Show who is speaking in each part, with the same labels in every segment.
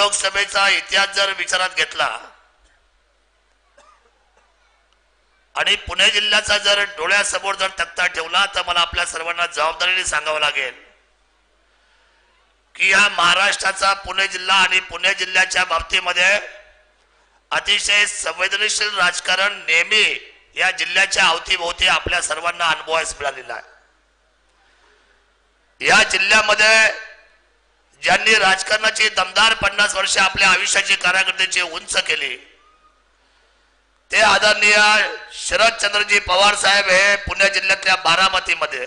Speaker 1: लोकसभेचा इतिहास जर विचारात घेतला आणि पुणे जिल्ह्याचा जर डोळ्यासमोर जर तक्ता ठेवला तर मला आपल्या सर्वांना जबाबदारीने सांगावं लागेल की या महाराष्ट्राचा पुणे जिल्हा आणि पुणे जिल्ह्याच्या बाबतीमध्ये अतिशय संवेदनशील राजकारण नेहमी या जिल्ह्याच्या अवतीभोवती आपल्या सर्वांना अनुभवास मिळालेला आहे. या जिल्ह्यामध्ये ज्यांनी राजकारणाची दमदार पन्नास वर्ष आपल्या आयुष्याची कारकिर्दीची उंच केली. ते आदरणीय शरदचंद्रजी पवार साहेब हे पुणे जिल्ह्यातल्या बारामतीमध्ये.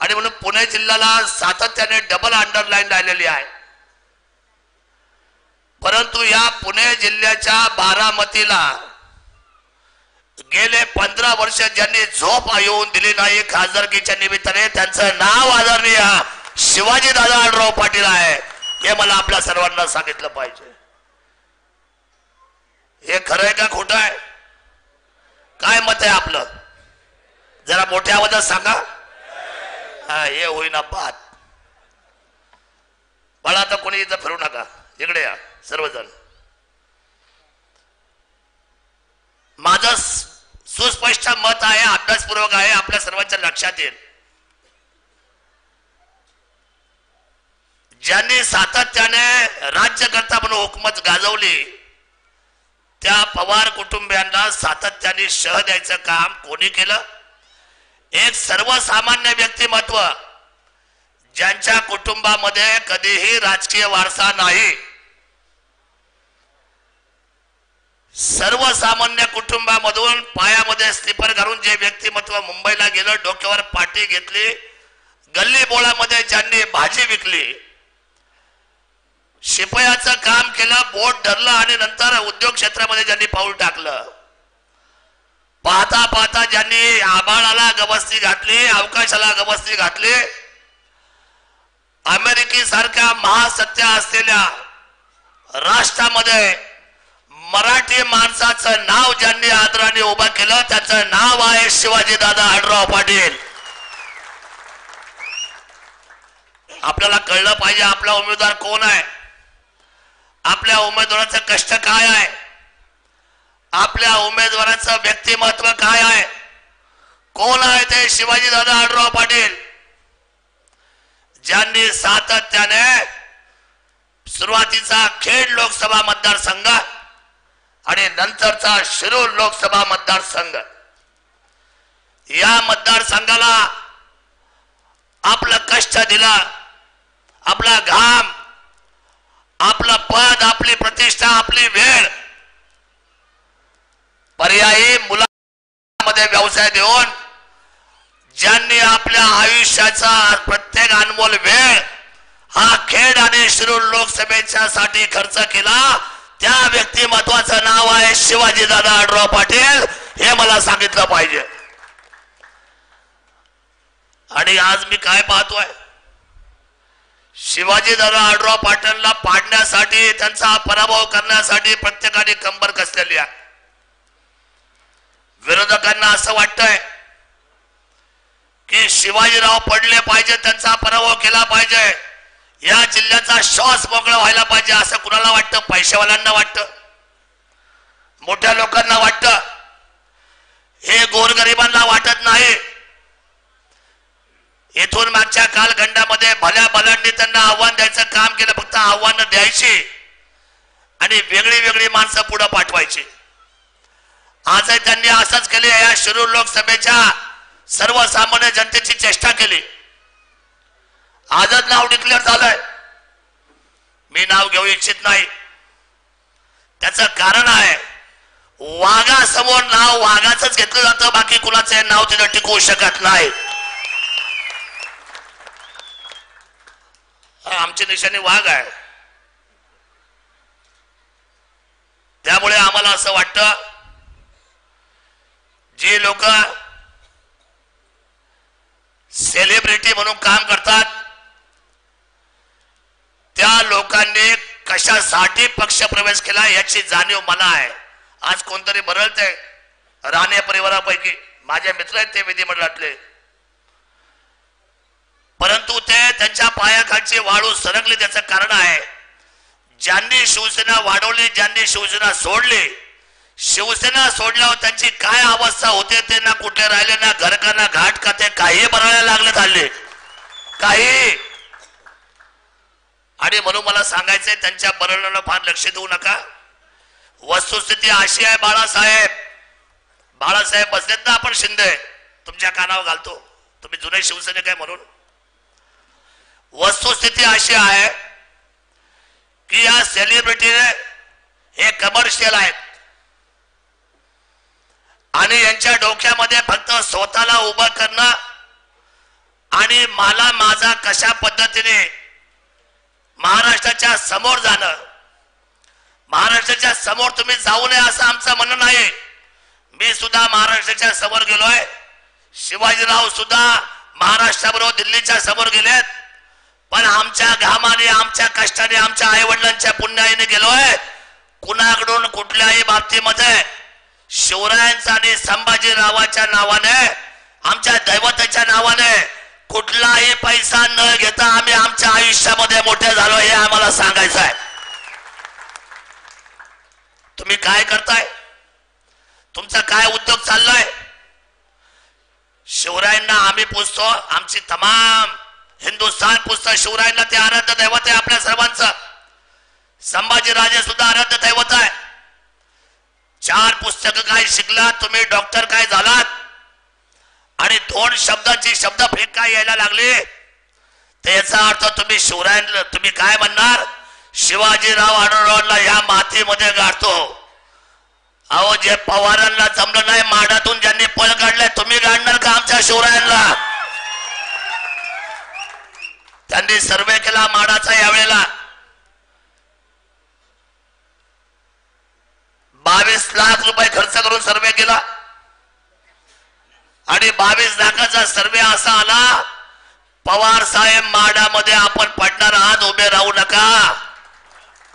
Speaker 1: आणि म्हणून पुणे जिल्ह्याला सातत्याने डबल अंडरलाईन राहिलेली आहे. परंतु या पुणे जिल्ह्याच्या बारामतीला गेले पंधरा वर्ष ज्यांनी झोप येऊन दिली नाही खासदारकीच्या निमित्ताने त्यांचं नाव आदरणीय शिवाजी दादा आडराव पाटील आहे हे मला आपल्या सर्वांना सांगितलं पाहिजे. हे खरं आहे का खोटं आहे? काय मत आहे आपलं? जरा मोठ्या आवाजात सांगा. हा हे होईना पाहत. मला आता कोणी इथं फिरू नका. इकडे या सर्वजण. माझं सुस्पष्ट मत आहे अभ्यासपूर्वक आहे आपल्या सर्वांच्या लक्षात येईल. ज्यांनी सातत्याने राज्यकर्ता म्हणून हुकमत गाजवली त्या पवार कुटुंबियांना सातत्याने शह द्यायचं काम कोणी केलं? एक सर्वसामान्य व्यक्तिमत्व ज्यांच्या कुटुंबामध्ये कधीही राजकीय वारसा नाही. सर्वसामान्य कुटुंबामधून पायामध्ये स्लीपर घालून जे व्यक्तिमत्व मुंबईला गेलं डोक्यावर पाठी घेतली गल्ली बोळामध्ये ज्यांनी भाजी विकली शिपयाचं काम केलं बोट धरलं आणि नंतर उद्योग क्षेत्रामध्ये ज्यांनी पाऊल टाकलं. पाहता पाहता ज्यांनी आबाळाला गवस्ती घातली अवकाशाला गवस्ती घातली अमेरिकेसारख्या महासत्य असलेल्या राष्ट्रामध्ये मराठी माणसाचं नाव ज्यांनी आदराने उभं केलं त्याचं नाव आहे शिवाजी दादा आडराव पाटील. आपल्याला कळलं पाहिजे आपला उमेदवार कोण आहे? आपल्या उमेदवाराचं कष्ट काय आहे? आपल्या उमेदवाराचं व्यक्तिमत्व काय आहे? कोण आहे ते शिवाजी दादा आडराव पाटील? ज्यांनी सातत्याने सुरुवातीचा खेड लोकसभा मतदारसंघ आणि नंतरचा शिरूर लोकसभा मतदारसंघ. या मतदारसंघाला आपलं कष्ट दिलं आपला घाम आपलं पद आपली प्रतिष्ठा आपली वेळ. पर्यायी मुलामध्ये व्यवसाय देऊन ज्यांनी आपल्या आयुष्याचा प्रत्येक अनमोल वेळ हा खेड आणि शिरूर लोकसभेच्या साठी खर्च केला त्या व्यक्तिमत्वाचं नाव आहे शिवाजी दादा आडराव पाटील. हे मला सांगितलं पाहिजे. आणि आज मी काय पाहतोय? शिवाजी दादा आडराव पाटीलला पाडण्यासाठी त्यांचा पराभव करण्यासाठी प्रत्येकाने कंबर कसलेली आहे. विरोधकांना असं वाटतंय की शिवाजीराव पडले पाहिजे त्यांचा पराभव केला पाहिजे या जिल्ह्याचा श्वास मोकळा व्हायला पाहिजे असं कुणाला वाटतं? पैशावाल्यांना वाटतं. मोठ्या लोकांना वाटतं. हे गोरगरिबांना वाटत नाही. येथून मागच्या कालखंडामध्ये भल्या भल्यांनी त्यांना आव्हान द्यायचं काम केलं फक्त आव्हानं द्यायची. आणि वेगळी वेगळी माणसं पुढे पाठवायची. आजही त्यांनी असंच केले या शिरूर लोकसभेच्या सर्वसामान्य जनतेची चेष्टा केली. आजच नाव डिक्लेअर झालंय. मी नाव घेऊ इच्छित नाही. त्याच कारण आहे वाघासमोर नाव वाघाच घेतलं जातं बाकी कुणाचे नाव तिथं टिकवू शकत नाही. आमच्या देशाने वाघ आहे. त्यामुळे आम्हाला असं वाटतं जे लोक सेलिब्रिटी म्हणून काम करतात त्या लोकांनी कशासाठी पक्ष प्रवेश केला याची जाणीव मला आहे. आज कोणतरी बरळते राणे परिवारापैकी. माझे मित्र आहेत ते विधिमंडळातले. परंतु ते त्यांच्या पायाखालची वाळू सरकली त्याचं कारण आहे. ज्यांनी शिवसेना वाढवली ज्यांनी शिवसेना सोडली शिवसेना सोडल्यावर त्यांची काय अवस्था होते ते ना कुठे राहिले ना घर का ना घाट का ते काही बनायला लागले हल्ले काही. आणि म्हणून मला सांगायचंय त्यांच्या मरणाला फार लक्ष देऊ नका. वस्तुस्थिती अशी आहे बाळासाहेब. बाळासाहेब बसलेत ना आपण शिंदे. तुमच्या कानावर घालतो. तुम्ही जुने शिवसेने काय म्हणून. वस्तुस्थिती अशी आहे की या सेलिब्रिटी हे कमर्शियल आहेत. आणि यांच्या डोक्यामध्ये फक्त स्वतःला उभं करणं आणि मला माझा कशा पद्धतीने महाराष्ट्राच्या समोर जाणं. महाराष्ट्राच्या समोर तुम्ही जाऊ नये असं आमचं म्हणणं नाही. मी सुद्धा महाराष्ट्राच्या समोर गेलोय. शिवाजीराव सुद्धा महाराष्ट्राबरोबर दिल्लीच्या समोर गेलेत. पण आमच्या घामाने आमच्या कष्टाने आमच्या आई वडिलांच्या पुण्याईने गेलोय. कुणाकडून कुठल्याही बाबतीमध्ये शिवरायांचा आणि संभाजीरावाच्या नावाने आमच्या दैवताच्या नावाने कुठलाही पैसा न घेता आम्ही आमच्या आयुष्यामध्ये मोठे झालो हे आम्हाला सांगायचं आहे. तुम्ही काय करताय? तुमचा काय उद्योग चाललाय? शिवरायांना आम्ही पुजतो आमची तमाम हिंदुस्थान पुस्तक शिवरायांना ते आराध्य दैवत आहे आपल्या सर्वांचं. संभाजीराजे सुद्धा आराध्य दैवत आहे. चार पुस्तक काय शिकलात तुम्ही डॉक्टर काय झालात? आणि दोन शब्दाची शब्द फेक काय यायला लागली? त्याचा अर्थ तुम्ही शिवराय तुम्ही काय म्हणणार? शिवाजीराव आढळरावला या मातीमध्ये गाडतो. अहो जे पवारांना जमलं नाही माडातून त्यांनी सर्वे केला माडाचा यावेळेला. बावीस लाख रुपये खर्च करून सर्वे केला. आणि बावीस लाखाचा सर्वे असा आला पवार साहेब माडामध्ये आपण पडणार आहात उभे राहू नका.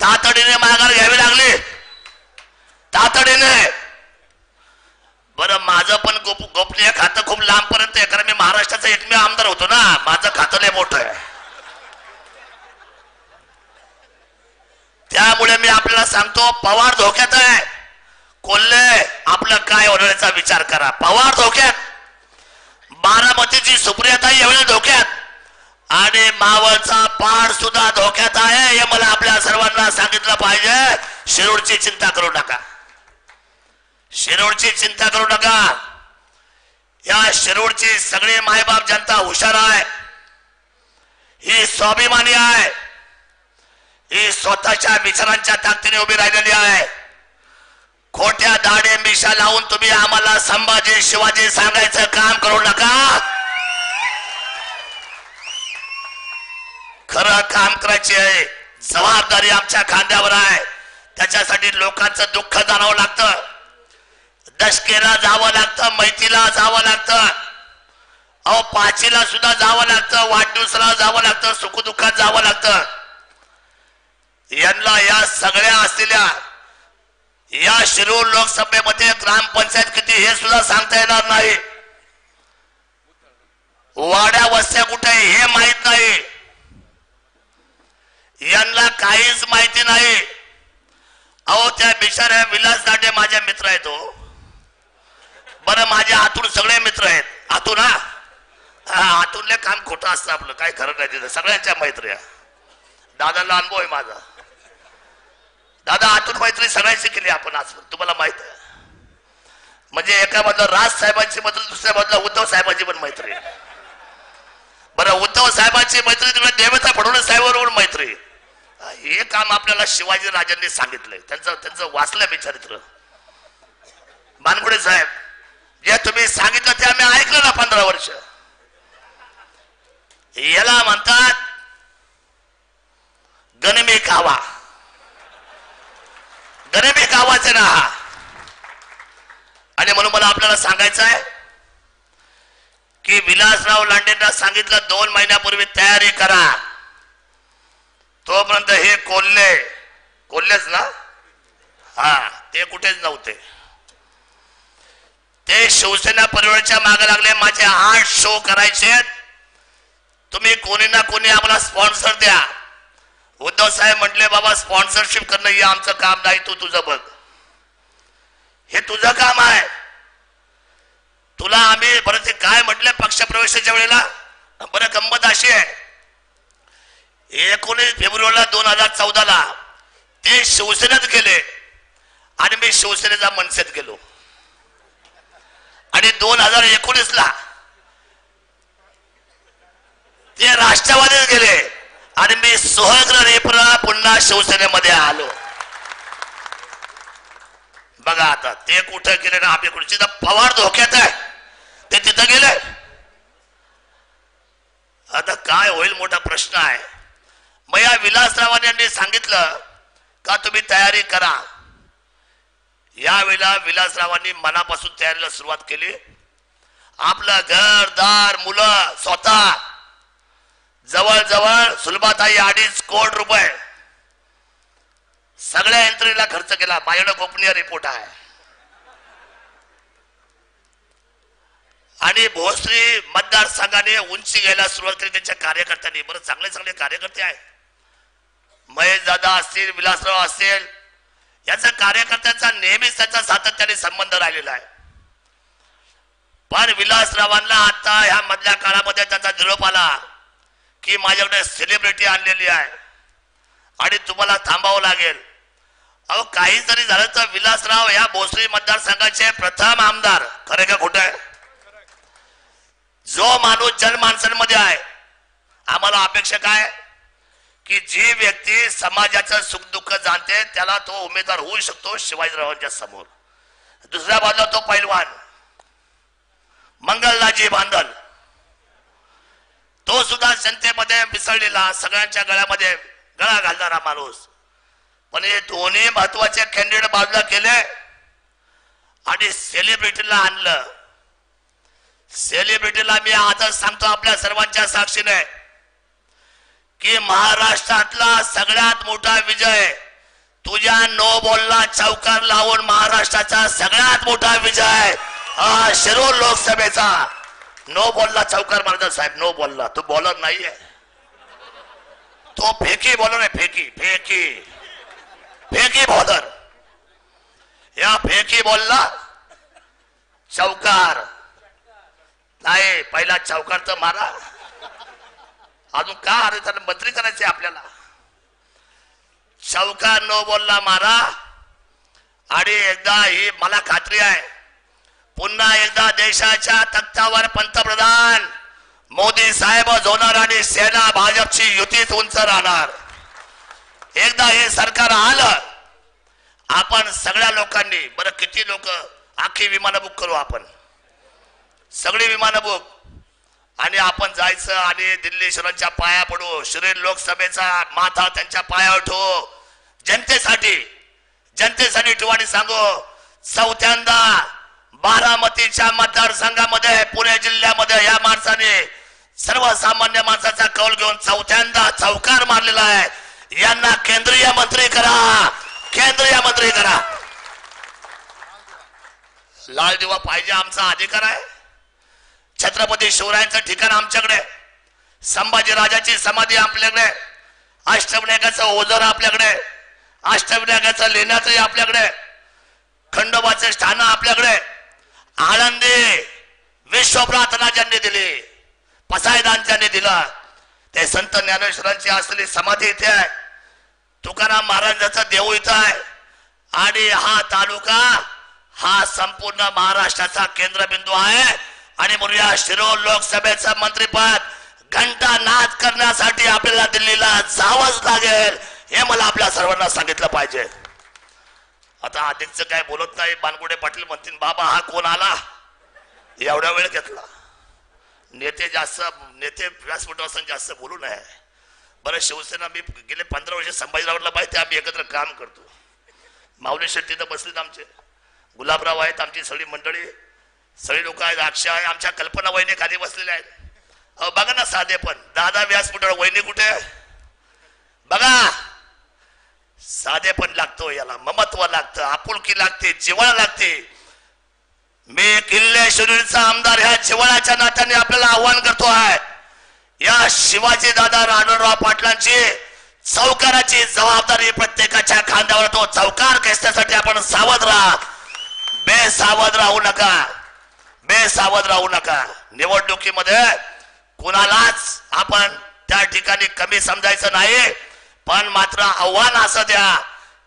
Speaker 1: तातडीने माघार घ्यावी लागली. तातडीने. बरं माझं पण गोप गोपनीय खातं खूप लांबपर्यंत आहे कारण मी महाराष्ट्राचा एकमेव आमदार होतो ना. माझं खातं लय मोठं आहे. त्यामुळे मी आपल्याला सांगतो पवार धोक्यात आहे. कोल्हे आपलं काय होण्याचा विचार करा. पवार धोक्यात. बारामतीची सुप्रियाताई एवढ्या धोक्यात. आणि मावळचा पाड सुद्धा धोक्यात आहे हे मला आपल्या सर्वांना सांगितलं पाहिजे. शिरूरची चिंता करू नका. शिरूरची चिंता करू नका. या शिरूरची सगळी मायबाप जनता हुशार आहे. ही स्वाभिमानी आहे. ही स्वतःच्या विचारांच्या ताकदीने उभी राहिलेली आहे. खोट्या दाडे मिशा लावून तुम्ही आम्हाला संभाजी शिवाजी सांगायचं काम करू नका. खरं काम करायची आहे. जबाबदारी आमच्या खांद्यावर आहे. त्याच्यासाठी लोकांचं दुःख जाणावं लागतं. दशकेला जावं लागतं मैतीला जावं लागतं. अहो पाचीला सुद्धा जावं लागतं वाढदिवसाला जावं लागतं सुखदुःखात जावं लागतं. यांना या सगळ्या असलेल्या या शिरूर लोकसभेमध्ये ग्रामपंचायत किती हे सुद्धा सांगता येणार नाही. वाड्या वस्त्या कुठे आहे हे माहीत नाही. यांना काहीच माहिती नाही. अहो त्या बिचाऱ्या विलास दाटे माझ्या मित्र आहेत हो. बरं माझ्या आतून सगळे मित्र आहेत. आतून हा? हा, आतूनले काम खोटं असतं आपलं. काय खरं नाही तिथं. सगळ्यांच्या मैत्र्या दादाला अनुभव आहे माझा. दादा आतून मैत्री सगळ्यांशी केली आपण आज. तुम्हाला माहीत आहे. म्हणजे एका बाजूला राज साहेबांची मैत्री दुसऱ्या बाजूला उद्धव साहेबांची पण मैत्री. बरं उद्धव साहेबांची मैत्री तिकडे देवेंद्र फडणवीस साहेबांवर मैत्री. हे काम आपल्याला शिवाजी राजांनी सांगितलंय. त्यांचं त्यांचं वाचलं मी चरित्र. मानगुडे साहेब जे तुम्ही सांगितलं ते आम्ही ऐकलं ना पंधरा वर्ष. याला म्हणतात गणमी कावा गणमी कावाचे ना हा. आणि म्हणून मला आपल्याला सांगायचं आहे की विलासराव लांडेंना सांगितलं दोन महिन्यापूर्वी तयारी करा. तोपर्यंत हे कोल्हे कोल्हेच ना? हा ते कुठेच नव्हते. ते शिवसेना परिवाराच्या मागे लागले माझे आठ शो करायचे तुम्ही कोणी ना कोणी आम्हाला स्पॉन्सर द्या. उद्धव साहेब म्हटले बाबा स्पॉन्सरशिप करणं हे आमचं काम नाही तू तुझं बघ. हे तुझं काम आहे. तुला आम्ही बरं ते काय म्हटलं पक्षप्रवेशाच्या वेळेला? बरं गंमत अशी आहे. एकोणीस फेब्रुवारीला दोन हजार चौदाला ते शिवसेनेत गेले आणि मी शिवसेनेचा मनसेत गेलो. आणि दोन हजार एकोणीस ला ते राष्ट्रवादीत गेले. आणि मी सोहग्र रेपरा पुन्हा शिवसेनेमध्ये आलो. बघा आता ते कुठं गेले ना आपली कुठे तिथं पवार धोक्यात आहे ते तिथं गेले. आता काय होईल मोठा प्रश्न आहे. मग या विलासरावांनी यांनी सांगितलं का तुम्ही तयारी करा. यावेळेला विलासरावांनी मनापासून तयारीला सुरुवात केली. आपलं घर दार मुलं स्वतः जवळजवळ सुलभाताई अडीच कोट रुपये. सगळ्या यंत्रणेला खर्च केला. माझ्याकडे गोपनीय रिपोर्ट आहे. आणि भोसरी मतदारसंघाने उंची घ्यायला सुरुवात केली त्यांच्या कार्यकर्त्यांनी. बरं चांगले चांगले कार्यकर्ते आहेत. महेश दादा असतील विलासराव असतील याचा कार्यकर्त्यांचा नेहमीच त्याचा सातत्याने संबंध राहिलेला आहे. पण विलासरावांना आता ह्या मधल्या काळामध्ये त्याचा निरोप आला. की माझ्याकडे सेलिब्रिटी आणलेली आहे. आणि तुम्हाला थांबावं लागेल. अहो काही जरी झालं तर विलासराव या भोसरी मतदारसंघाचे प्रथम आमदार. खरे का खोट आहे? जो माणूस जनमानसांमध्ये आहे आम्हाला अपेक्षा काय? की जी व्यक्ती समाजाचं सुखदुःख जाणते त्याला तो उमेदवार होऊ शकतो शिवाजीरावांच्या समोर. दुसऱ्या बाजूला तो पैलवान. मंगलदाजी बांधल. तो सुद्धा जनतेमध्ये मिसळलेला सगळ्यांच्या गळ्यामध्ये गळा घालणारा माणूस. पण हे दोन्ही महत्त्वाचे कॅन्डिडेट बाजूला केले आणि सेलिब्रिटीला आणलं. सेलिब्रिटीला मी आजच सांगतो आपल्या सर्वांच्या साक्षीने की महाराष्ट्रातला सगळ्यात मोठा विजय तुझ्या नो बॉलला चौकार लावून महाराष्ट्राचा सगळ्यात मोठा विजय हा शिरूर लोकसभेचा. नो बॉलला चौकार मारतात साहेब नो बॉलला. तो बॉलर नाहीये. तो फेकी बॉलर आहे फेकी फेकी. फेकी बॉलर या फेकी बॉलला चौकार. नाही पहिला चौकार तर मारा. अजून का अरे त्याला मंत्री करायचे आपल्याला. चौकार नो बोलला मारा. आणि एकदा ही मला खात्री आहे पुन्हा एकदा देशाच्या तख्तावर पंतप्रधान मोदी साहेब होणार आणि सेना भाजपची युतीच उंच राहणार. एकदा हे सरकार आलं आपण सगळ्या लोकांनी बरं किती लोक आखी विमानं बुक करू आपण? सगळी विमानं बुक. आणि आपण जायचं आणि दिल्ली शहरांच्या पाया पडू शिरीर लोकसभेचा माथा त्यांच्या पाया उठो जनतेसाठी जनतेसाठी ठेवू आणि सांगू चौथ्यांदा बारामतीच्या मतदारसंघामध्ये पुणे जिल्ह्यामध्ये या माणसाने सर्वसामान्य माणसाचा कौल घेऊन चौथ्यांदा चौकार मारलेला आहे. यांना केंद्रीय मंत्री करा. केंद्रीय मंत्री करा. लाल दिवा पाहिजे आमचा अधिकार आहे. छत्रपती शिवरायांचं ठिकाण आमच्याकडे संभाजी राजाची समाधी आपल्याकडे अष्टविनायकाचं ओझर आपल्याकडे अष्टविनायकाचं लेण्याचंही आपल्याकडे खंडोबाचे स्थान आपल्याकडे आळंदी विश्व प्रार्थना ज्यांनी दिली पसायदान ज्यांनी दिला ते संत ज्ञानेश्वरांची असलेली समाधी इथे आहे. तुकाराम महाराजांचा देऊ इथं आहे. आणि हा तालुका हा संपूर्ण महाराष्ट्राचा केंद्रबिंदू आहे. आणि म्हणूया शिरोळ लोकसभेचं मंत्रीपद घंटा नाद करण्यासाठी आपल्याला दिल्लीला जावंच लागेल हे मला आपल्या सर्वांना सांगितलं पाहिजे. आता अधिकच काय बोलत नाही बानगुडे पाटील म्हणतील बाबा हा कोण आला? एवढा वेळ घेतला. नेते जास्त नेते व्यासपीठावर जास्त बोलू नये. बरं शिवसेना मी गेले पंधरा वर्ष संभाजीरावला पाहिजे आम्ही एकत्र काम करतो. माऊली शेट्टी तर बसलेत आमचे. गुलाबराव आहेत आमची सगळी मंडळी. सगळी लोक आहेत अक्षय आहे आमच्या कल्पना वहिनी खाली बसलेल्या आहेत. अहो बघा ना साधे पण. दादा व्यासपीठावर वहिनी कुठे? बघा! साधेपण लागतो याला ममत्व लागतं आपुलकी लागते जिवाळा लागते. मी किल्ले शिरूरचा आमदार ह्या जिवाळ्याच्या नात्याने आपल्याला आव्हान करतो आहे. या शिवाजी दादा राणूराव पाटलांची चौकाराची जबाबदारी प्रत्येकाच्या खांद्यावर तो चौकार खेचण्यासाठी आपण सावध राहा. बेसावध राहू नका. बेसावध राहू नका. निवडणुकीमध्ये कुणालाच आपण त्या ठिकाणी कमी समजायचं नाही. पण मात्र आव्हान असं द्या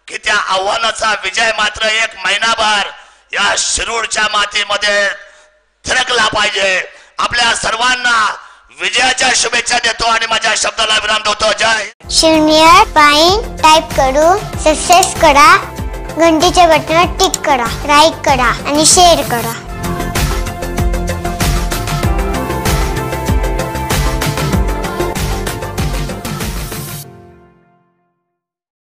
Speaker 1: की त्या आव्हानाचा विजय मात्र एक महिनाभर या शिरूरच्या मातीमध्ये थिरकला पाहिजे. आपल्या सर्वांना विजयाच्या शुभेच्छा देतो आणि माझ्या शब्दाला विराम देतो. जय
Speaker 2: शून्य पाईन टाईप करून सक्सेस करा घंटीच्या बटनावर टिक करा लाईक करा आणि शेअर करा.